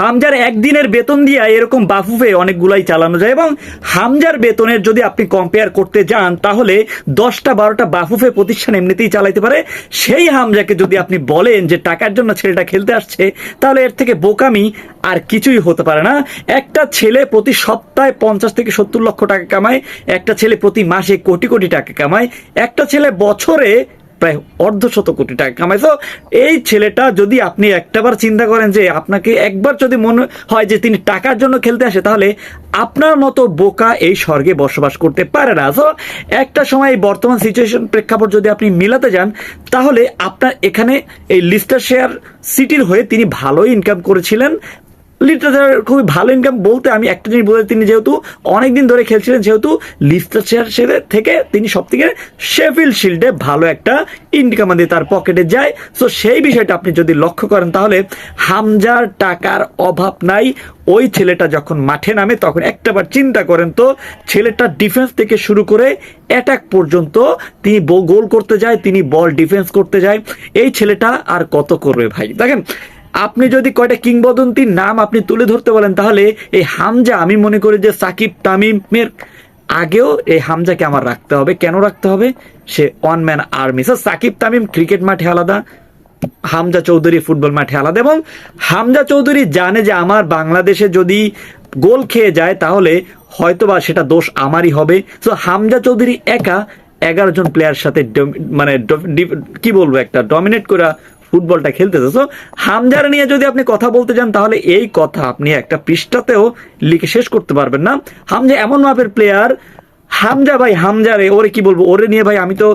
হামজার একদিনের বেতন দিয়ে এরকম বাফুফে অনেকগুলাই চালানো যায় এবং হামজার বেতনের যদি আপনি কম্পেয়ার করতে যান, তাহলে দশটা বারোটা বাফুফে প্রতিষ্ঠান এমনিতেই চালাইতে পারে। সেই হামজাকে যদি আপনি বলেন যে টাকার জন্য ছেলেটা খেলতে আসছে, তাহলে এর থেকে বোকামি আর কিছুই হতে পারে না। একটা ছেলে প্রতি সপ্তাহে পঞ্চাশ থেকে সত্তর লক্ষ টাকা কামায়, একটা ছেলে প্রতি মাসে কোটি কোটি টাকা কামায়, একটা ছেলে বছরে প্রায় অর্ধশত কোটি টাকা কামায় তো এই ছেলেটা যদি আপনি একটাবার চিন্তা করেন যে আপনাকে একবার যদি মনে হয় যে তিনি টাকার জন্য খেলতে আসে, তাহলে আপনার মতো বোকা এই স্বর্গে বসবাস করতে পারে না। তো একটা সময় এই বর্তমান সিচুয়েশন প্রেক্ষাপট যদি আপনি মিলাতে যান, তাহলে আপনার এখানে এই লিস্টার শেয়ার সিটির হয়ে তিনি ভালোই ইনকাম করেছিলেন। লিটার খুবই ভালো ইনকাম বলতে আমি একটা জিনিস বলতে তিনি যেহেতু অনেকদিন ধরে খেলছিলেন, যেহেতু লিস্টার শেয়ার থেকে তিনি সব থেকে শেফিল শিল্ডে ভালো একটা ইনকাম দিয়ে তার পকেটে যায়। সো সেই বিষয়টা আপনি যদি লক্ষ্য করেন, তাহলে হামজার টাকার অভাব নাই। ওই ছেলেটা যখন মাঠে নামে, তখন একটাবার চিন্তা করেন তো, ছেলেটা ডিফেন্স থেকে শুরু করে অ্যাটাক পর্যন্ত তিনি গোল করতে যায়, তিনি বল ডিফেন্স করতে যায়। এই ছেলেটা আর কত করবে ভাই? দেখেন আপনি যদি কয়টা কিংবদন্তির নাম আপনি তুলে ধরতে বলেন, তাহলে এই হামজা, আমি মনে করি যে সাকিব তামিমের আগেও এই হামজাকে আমার রাখতে হবে। কেন রাখতে হবে? সে one man army sir Shakib Tamim cricket মাঠে আলাদা, হামজা চৌধুরী ফুটবল মাঠে আলাদা এবং হামজা চৌধুরী জানে যে আমার বাংলাদেশে যদি গোল খেয়ে যায়, তাহলে হয়তোবা সেটা দোষ আমারই হবে। তো হামজা চৌধুরী একা এগারো জন প্লেয়ার সাথে মানে কি বলব একটা ডমিনেট করা ফুটবলটা খেলতেছে। তো হামজার নিয়ে যদি আপনি কথা বলতে যান, তাহলে এই কথা আপনি একটা পৃষ্ঠাতেও লিখে শেষ করতে পারবেন না। হামজা এমন মাপের প্লেয়ার হামজা ভাই হামজা রে ওরে কি বলব? ওরে নিয়ে ভাই, আমি তো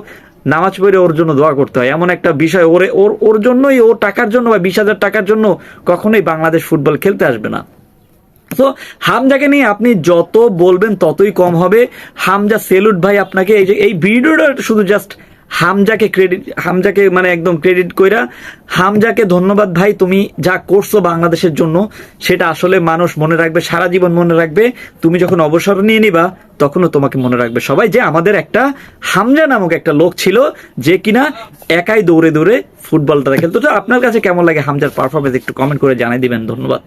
নামাজ পড়ে ওর জন্য দোয়া করতে হয়। এমন একটা বিষয়, ওরে, ওর ওর জন্যই ও টাকার জন্য বা বিশ হাজার টাকার জন্য কখনোই বাংলাদেশ ফুটবল খেলতে আসবে না। তো হামজাকে নিয়ে আপনি যত বলবেন, ততই কম হবে। হামজা, সেলুট ভাই আপনাকে এই যে, এই ভিডিওটা শুধু জাস্ট হামজাকে ক্রেডিট হামজাকে মানে একদম ক্রেডিট কইরা, হামজাকে ধন্যবাদ ভাই তুমি যা করছ বাংলাদেশের জন্য, সেটা আসলে মানুষ মনে রাখবে, সারা জীবন মনে রাখবে। তুমি যখন অবসর নিয়ে নিবা, তখনও তোমাকে মনে রাখবে। সবাই যে আমাদের একটা হামজা নামক একটা লোক ছিল, যে কিনা একাই দৌড়ে দৌড়ে ফুটবলটা খেলতো। তো আপনার কাছে কেমন লাগে হামজার পারফরমেন্স একটু কমেন্ট করে জানিয়ে দিবেন। ধন্যবাদ।